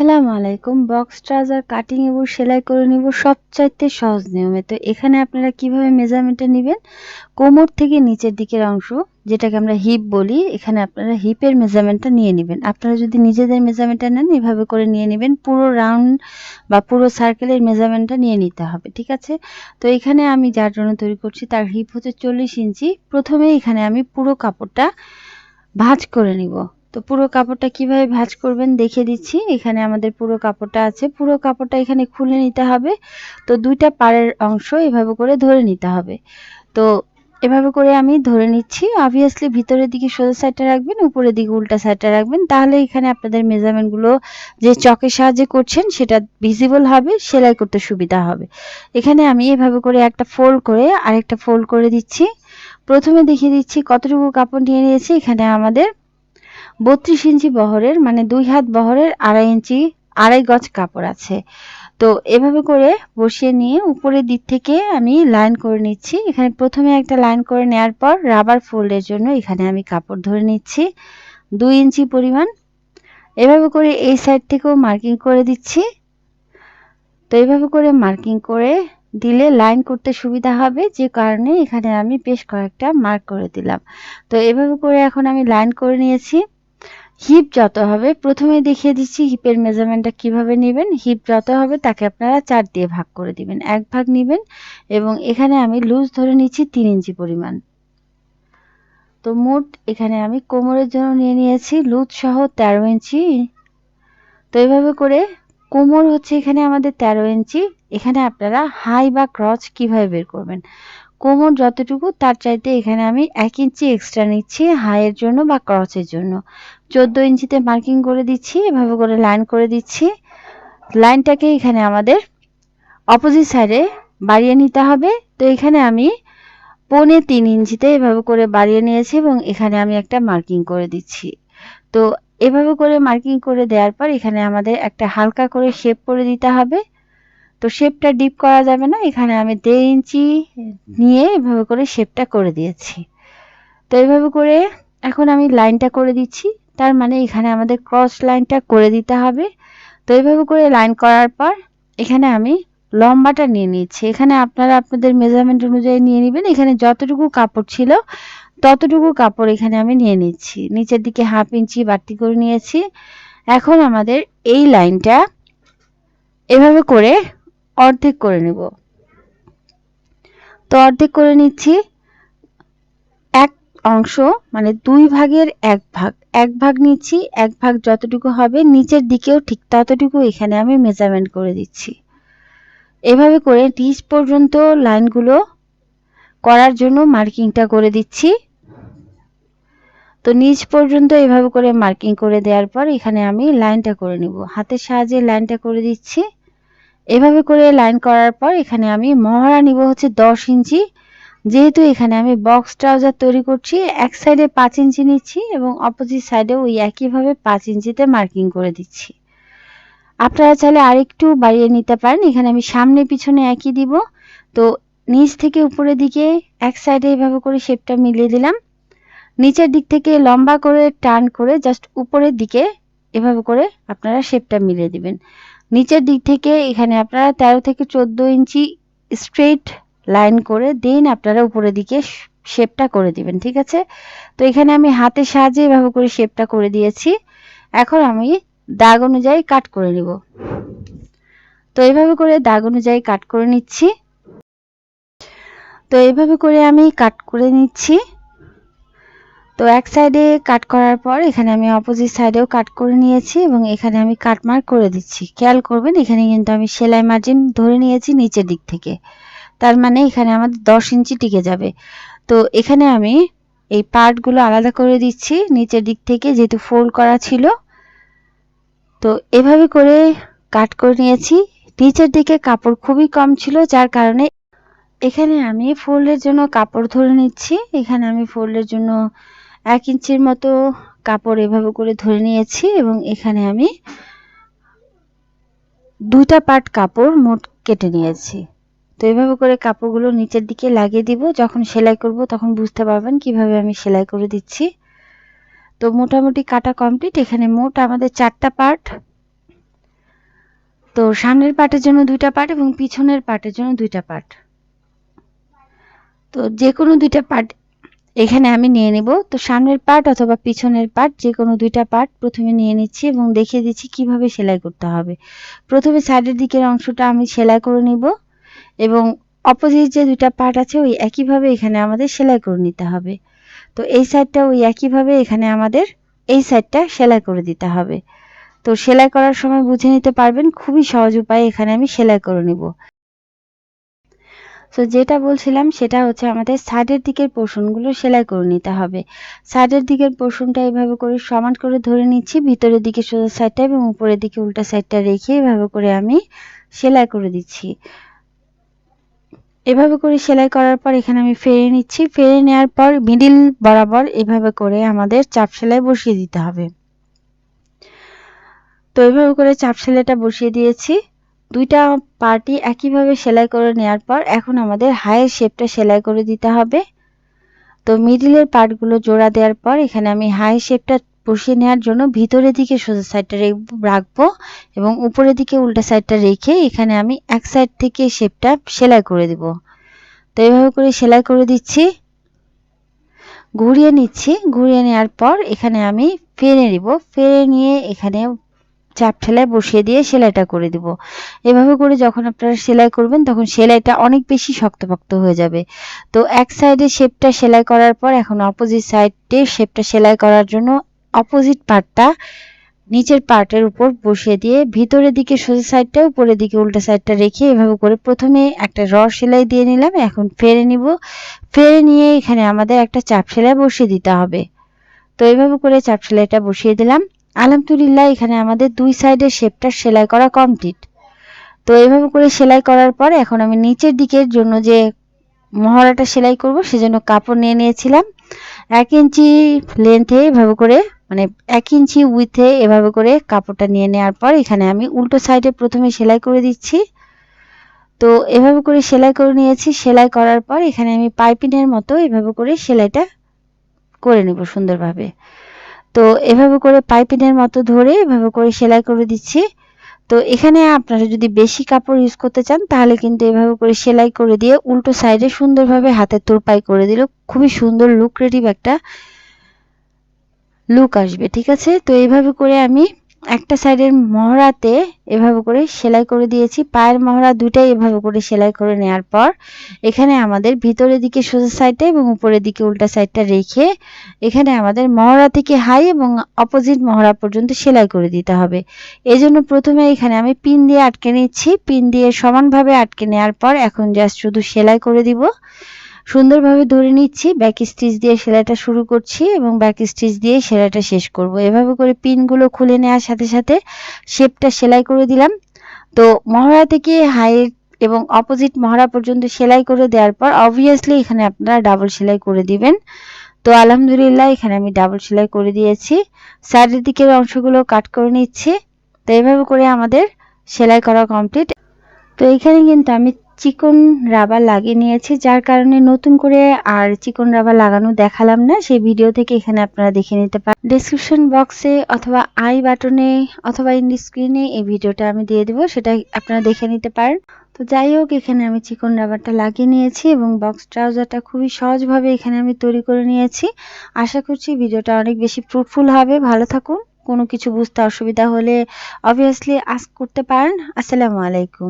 আসসালামু আলাইকুম। Box, trouser, cutting এবং সেলাই করে নিব সবচাইতে সহজ নিয়মে। তো এখানে আপনারা কীভাবে মেজারমেন্টটা নেবেন? কোমর থেকে নিচের দিকের অংশ, যেটাকে আমরা হিপ বলি, এখানে আপনারা হিপের মেজারমেন্টটা নিয়ে নেবেন। আপনারা যদি নিজেদের মেজারমেন্টটা নেন, এভাবে করে নিয়ে নেবেন। পুরো রাউন্ড বা পুরো সার্কেলের মেজারমেন্টটা নিয়ে নিতে হবে, ঠিক আছে? তো এখানে আমি যার জন্য তৈরি করছি, তার হিপ হচ্ছে চল্লিশ ইঞ্চি। প্রথমে এখানে আমি পুরো কাপড়টা ভাঁজ করে নিব। তো পুরো কাপড়টা কীভাবে ভাঁজ করবেন দেখে দিচ্ছি। এখানে আমাদের পুরো কাপড়টা আছে। পুরো কাপড়টা এখানে খুলে নিতে হবে। তো দুইটা পাড়ের অংশ এভাবে করে ধরে নিতে হবে। তো এভাবে করে আমি ধরে নিচ্ছি। অবভিয়াসলি ভিতরের দিকে সোজা সাইডটা রাখবেন, উপরের দিকে উল্টা সাইডটা রাখবেন। তাহলে এখানে আপনাদের মেজারমেন্টগুলো যে চকের সাহায্যে করছেন সেটা ভিজিবল হবে, সেলাই করতে সুবিধা হবে। এখানে আমি এভাবে করে একটা ফোল্ড করে আরেকটা ফোল্ড করে দিচ্ছি। প্রথমে দেখিয়ে দিচ্ছি কতটুকু কাপড় নিয়ে নিয়েছি। এখানে আমাদের বত্রিশ ইঞ্চি বহরের মানে দুই হাত বহরের আড়াই ইঞ্চি, আড়াই গজ কাপড় আছে। তো এভাবে করে বসিয়ে নিয়ে উপরের দিক থেকে আমি লাইন করে নিচ্ছি। এখানে প্রথমে একটা লাইন করে নেওয়ার পর রাবার ফোল্ডের জন্য এখানে আমি কাপড় ধরে নিচ্ছি। দুই ইঞ্চি পরিমাণ। এভাবে করে এই সাইড থেকেও মার্কিং করে দিচ্ছি। তো এইভাবে করে মার্কিং করে দিলে লাইন করতে সুবিধা হবে, যে কারণে এখানে আমি বেশ কয়েকটা মার্ক করে দিলাম। তো এভাবে করে এখন আমি লাইন করে নিয়েছি। হিপ যত হবে, প্রথমে দেখিয়ে দিচ্ছি হিপের মেজারমেন্টটা কীভাবে নেবেন। হিপ যত হবে, তাকে আপনারা চার দিয়ে ভাগ করে দিবেন। এক ভাগ নেবেন এবং এখানে আমি লুজ ধরে নিচ্ছি তিন ইঞ্চি পরিমাণ। তো মোট এখানে আমি কোমরের জন্য নিয়ে নিয়েছি লুজ সহ তেরো ইঞ্চি। তো এইভাবে করে কোমর হচ্ছে এখানে আমাদের তেরো ইঞ্চি। এখানে আপনারা হাই বা ক্রচ কীভাবে বের করবেন? কোমর যতটুকু, তার চাইতে এখানে আমি এক ইঞ্চি এক্সট্রা নিচ্ছি হাইয়ের জন্য বা ক্রচের জন্য। চোদ্দ ইঞ্চিতে মার্কিং করে দিচ্ছি, এভাবে করে লাইন করে দিচ্ছি। লাইনটাকে এখানে আমাদের অপোজিট সাইডে বাড়িয়ে নিতে হবে। তো এখানে আমি পৌনে তিন ইঞ্চিতে এভাবে করে বাড়িয়ে নিয়েছি এবং এখানে আমি একটা মার্কিং করে দিচ্ছি। তো এভাবে করে মার্কিং করে দেওয়ার পর এখানে আমাদের একটা হালকা করে শেপ করে দিতে হবে। তো শেপটা ডিপ করা যাবে না, এখানে আমি দেড় ইঞ্চি নিয়ে এভাবে করে শেপটা করে দিয়েছি। তো এভাবে করে এখন আমি লাইনটা করে দিচ্ছি। তার মানে এখানে আমাদের ক্রস লাইনটা করে দিতে হবে। তো এইভাবে করে লাইন করার পর এখানে আমি লম্বাটা নিয়ে নিচ্ছি। এখানে আপনারা আপনাদের মেজারমেন্ট অনুযায়ী নিয়ে নেবেন। এখানে যতটুকু কাপড় ছিল ততটুকু কাপড় এখানে আমি নিয়ে নিচ্ছি। নিচের দিকে হাফ ইঞ্চি বাড়তি করে নিয়েছি। এখন আমাদের এই লাইনটা এভাবে করে অর্ধেক করে নেব। তো অর্ধেক করে নিচ্ছি। অংশ মানে দুই ভাগের এক ভাগ। এক ভাগ নিচ্ছি, এক ভাগ যতটুকু হবে, নিচের দিকেও ঠিক ততটুকু এখানে আমি মেজারমেন্ট করে দিচ্ছি। এভাবে করে নিচ পর্যন্ত লাইনগুলো করার জন্য মার্কিংটা করে দিচ্ছি। তো নিচ পর্যন্ত এভাবে করে মার্কিং করে দেওয়ার পর এখানে আমি লাইনটা করে নিব। হাতের সাহায্যে লাইনটা করে দিচ্ছি। এভাবে করে লাইন করার পর এখানে আমি মহড়া নিব হচ্ছে দশ ইঞ্চি। যেহেতু এখানে আমি বক্স ট্রাউজার তৈরি করছি, এক সাইডে পাঁচ ইঞ্চি নিচ্ছি এবং অপোজিট সাইডে ওই একইভাবে পাঁচ ইঞ্চিতে মার্কিং করে দিচ্ছি। আপনারা চাইলে আরেকটু বাড়িয়ে নিতে পারেন। এখানে আমি সামনে পিছনে একই দিব। তো নিচ থেকে উপরের দিকে এক সাইডে এভাবে করে শেপটা মিলিয়ে দিলাম। নিচের দিক থেকে লম্বা করে টার্ন করে জাস্ট উপরের দিকে এভাবে করে আপনারা শেপটা মিলিয়ে দিবেন। নিচের দিক থেকে এখানে আপনারা ১৩ থেকে চোদ্দ ইঞ্চি স্ট্রেট লাইন করে দেন, আপনারা উপরের দিকে শেপটা করে দিবেন, ঠিক আছে? তো এখানে আমি হাতের সাহায্যে এভাবে করে শেপটা করে দিয়েছি। এখন আমি দাগ অনুযায়ী কাট করে নিব। তো এইভাবে করে দাগ অনুযায়ী কাট করে নিচ্ছি। তো এইভাবে করে আমি কাট করে নিচ্ছি। তো এক সাইডে কাট করার পর এখানে আমি অপোজিট সাইডেও কাট করে নিয়েছি এবং এখানে আমি কাট মার্ক করে দিচ্ছি। খেয়াল করবেন, এখানে কিন্তু আমি সেলাই মার্জিন ধরে নিয়েছি নিচের দিক থেকে। তার মানে এখানে আমাদের দশ ইঞ্চি টিকে যাবে। তো এখানে আমি এই পার্টগুলো আলাদা করে দিচ্ছি, নিচের দিক থেকে যেহেতু ফোল্ড করা ছিল। তো এভাবে করে কাট করে নিয়েছি। নিচের দিকে কাপড় খুবই কম ছিল, যার কারণে এখানে আমি ফোল্ডের জন্য কাপড় ধরে নিচ্ছি। এখানে আমি ফোল্ডের জন্য এক ইঞ্চির মতো কাপড় এভাবে করে ধরে নিয়েছি এবং এখানে আমি দুইটা পার্ট কাপড় মোট কেটে নিয়েছি। তো এভাবে করে কাপড়গুলো নিচের দিকে লাগিয়ে দিব। যখন সেলাই করব তখন বুঝতে পারবেন কীভাবে আমি সেলাই করে দিচ্ছি। তো মোটামুটি কাটা কমপ্লিট এখানে মোট আমাদের চারটা পার্ট তো সামনের পার্টের জন্য দুইটা পার্ট এবং পিছনের পার্টের জন্য দুইটা পার্ট তো যে কোনো দুইটা পার্ট এখানে আমি নিয়ে নেব। তো সামনের পার্ট অথবা পিছনের পার্ট যে কোনো দুইটা পার্ট প্রথমে নিয়ে নিচ্ছি এবং দেখিয়ে দিচ্ছি কীভাবে সেলাই করতে হবে। প্রথমে সাইডের দিকের অংশটা আমি সেলাই করে নিব। এবং অপোজিট যে দুইটা পার্ট আছে, ওই একইভাবে এখানে আমাদের সেলাই করে নিতে হবে। তো এই সাইডটা ওই একইভাবে এখানে আমাদের এই সাইডটা সেলাই করে দিতে হবে। তো সেলাই করার সময় বুঝে নিতে পারবেন, খুবই সহজ উপায়ে এখানে আমি সেলাই করে নিব। তো যেটা বলছিলাম, সেটা হচ্ছে আমাদের সাইডের দিকের পোর্শনগুলো সেলাই করে নিতে হবে। সাইডের দিকের পোর্শনটা এভাবে করে সমান করে ধরে নিচ্ছি, ভিতরের দিকে সোজা সাইডটা এবং উপরের দিকে উল্টা সাইডটা রেখে এভাবে করে আমি সেলাই করে দিচ্ছি। এভাবে করে সেলাই করার পর এখানে আমি ফেরে নিচ্ছি। ফেরে নেওয়ার পর মিডিল বরাবর এভাবে করে আমাদের চাপ সেলাই বসিয়ে দিতে হবে। তো এভাবে করে চাপ সেলাইটা বসিয়ে দিয়েছি। দুইটা পার্টি একইভাবে সেলাই করে নেওয়ার পর এখন আমাদের হায়ের শেপটা সেলাই করে দিতে হবে। তো মিডিলের পার্টগুলো জোড়া দেওয়ার পর এখানে আমি হাই শেপটা বসিয়ে নেওয়ার জন্য ভিতরের দিকে সোজা সাইডটা রাখব এবং উপরের দিকে উল্টা সাইডটা রেখে এখানে আমি এক সাইড থেকে শেপটা সেলাই করে দিব। তো এইভাবে করে সেলাই করে দিচ্ছি। ঘুরিয়ে নিচ্ছি। ঘুরিয়ে নেওয়ার পর এখানে আমি ফেরে নিব ফেরে নিয়ে এখানে চাপ সেলাই বসিয়ে দিয়ে সেলাইটা করে দিব। এভাবে করে যখন আপনারা সেলাই করবেন তখন সেলাইটা অনেক বেশি শক্তপোক্ত হয়ে যাবে। তো এক সাইডে শেপটা সেলাই করার পর এখন অপোজিট সাইডে শেপটা সেলাই করার জন্য অপোজিট পার্টটা নিচের পার্টের উপর বসিয়ে দিয়ে ভিতরের দিকে সোজা সাইডটা উপরের দিকে উল্টা সাইডটা রেখে এভাবে করে প্রথমে একটা র সেলাই দিয়ে নিলাম। এখন ফেরে নিব। ফেরে নিয়ে এখানে আমাদের একটা চাপ সেলাই বসিয়ে দিতে হবে। তো এইভাবে করে চাপ সেলাইটা বসিয়ে দিলাম। আলহামদুলিল্লাহ, এখানে আমাদের দুই সাইডের শেপটা সেলাই করা কমপ্লিট তো এইভাবে করে সেলাই করার পর এখন আমি নিচের দিকের জন্য যে মহড়াটা সেলাই করব, সেজন্য কাপড় নিয়ে নিয়েছিলাম। এক ইঞ্চি লেন্থে এভাবে করে মানে এক ইঞ্চি উইথে এভাবে করে কাপড়টা নিয়ে নেওয়ার পর এখানে আমি উল্টো সাইডে প্রথমে সেলাই করে দিচ্ছি। তো এভাবে করে সেলাই করে নিয়েছি। সেলাই করার পর এখানে আমি পাইপিনের মতো এভাবে করে সেলাইটা করে নেব সুন্দরভাবে। তো এভাবে করে পাইপিনের মতো ধরে এভাবে করে সেলাই করে দিচ্ছি। তো এখানে আপনারা যদি বেশি কাপড় ইউজ করতে চান, তাহলে কিন্তু এভাবে করে সেলাই করে দিয়ে উল্টো সাইডে সুন্দরভাবে হাতের তোরপাই করে দিল খুবই সুন্দর লুক্রেটিভ একটা লুক আসবে, ঠিক আছে? তো এইভাবে করে আমি একটা সাইডের মহড়াতে এভাবে করে সেলাই করে দিয়েছি। পায়ের মহড়া দুটাই এভাবে করে সেলাই করে নেওয়ার পর এখানে আমাদের ভিতরের দিকে সোজা সাইডটা এবং উপরের দিকে উল্টা সাইডটা রেখে এখানে আমাদের মহড়া থেকে হাই এবং অপোজিট মহড়া পর্যন্ত সেলাই করে দিতে হবে। এজন্য প্রথমে এখানে আমি পিন দিয়ে আটকে নিচ্ছি। পিন দিয়ে সমানভাবে আটকে নেওয়ার পর এখন জাস্ট শুধু সেলাই করে দিব। সুন্দরভাবে ধরে নিচ্ছি ব্যাক স্টিচ দিয়ে সেলাইটা শুরু করছি এবং ব্যাক স্টিচ দিয়ে সেলাইটা শেষ করব। এভাবে করে পিনগুলো খুলে নেওয়ার সাথে সাথে শেপটা সেলাই করে দিলাম। তো মহড়া থেকে হাইট এবং অপোজিট মহড়া পর্যন্ত সেলাই করে দেওয়ার পর অবভিয়াসলি এখানে আপনারা ডাবল সেলাই করে দিবেন। তো আলহামদুলিল্লাহ এখানে আমি ডাবল সেলাই করে দিয়েছি। সাইডের দিকের অংশগুলো কাট করে নিচ্ছি। তো এইভাবে করে আমাদের সেলাই করা কমপ্লিট তো এখানে কিন্তু আমি চিকন রাবার লাগিয়ে নিয়েছি, যার কারণে নতুন করে আর চিকন রাবার লাগানো দেখালাম না, সেই ভিডিও থেকে এখানে আপনারা দেখে নিতে পারেন ডিসক্রিপশন বক্সে অথবা আই বাটনে অথবা ইন্ডি স্ক্রিনে এই ভিডিওটা আমি দিয়ে দেবো, সেটা আপনারা দেখে নিতে পারেন তো যাই হোক, এখানে আমি চিকন রাবারটা লাগিয়ে নিয়েছি এবং বক্স ট্রাউজারটা খুবই সহজভাবে এখানে আমি তৈরি করে নিয়েছি। আশা করছি ভিডিওটা অনেক বেশি ফ্রুটফুল হবে, ভালো থাকুন। কোনো কিছু বুঝতে অসুবিধা হলে অবভিয়াসলি আস্ক করতে পারেন। আসসালামু আলাইকুম।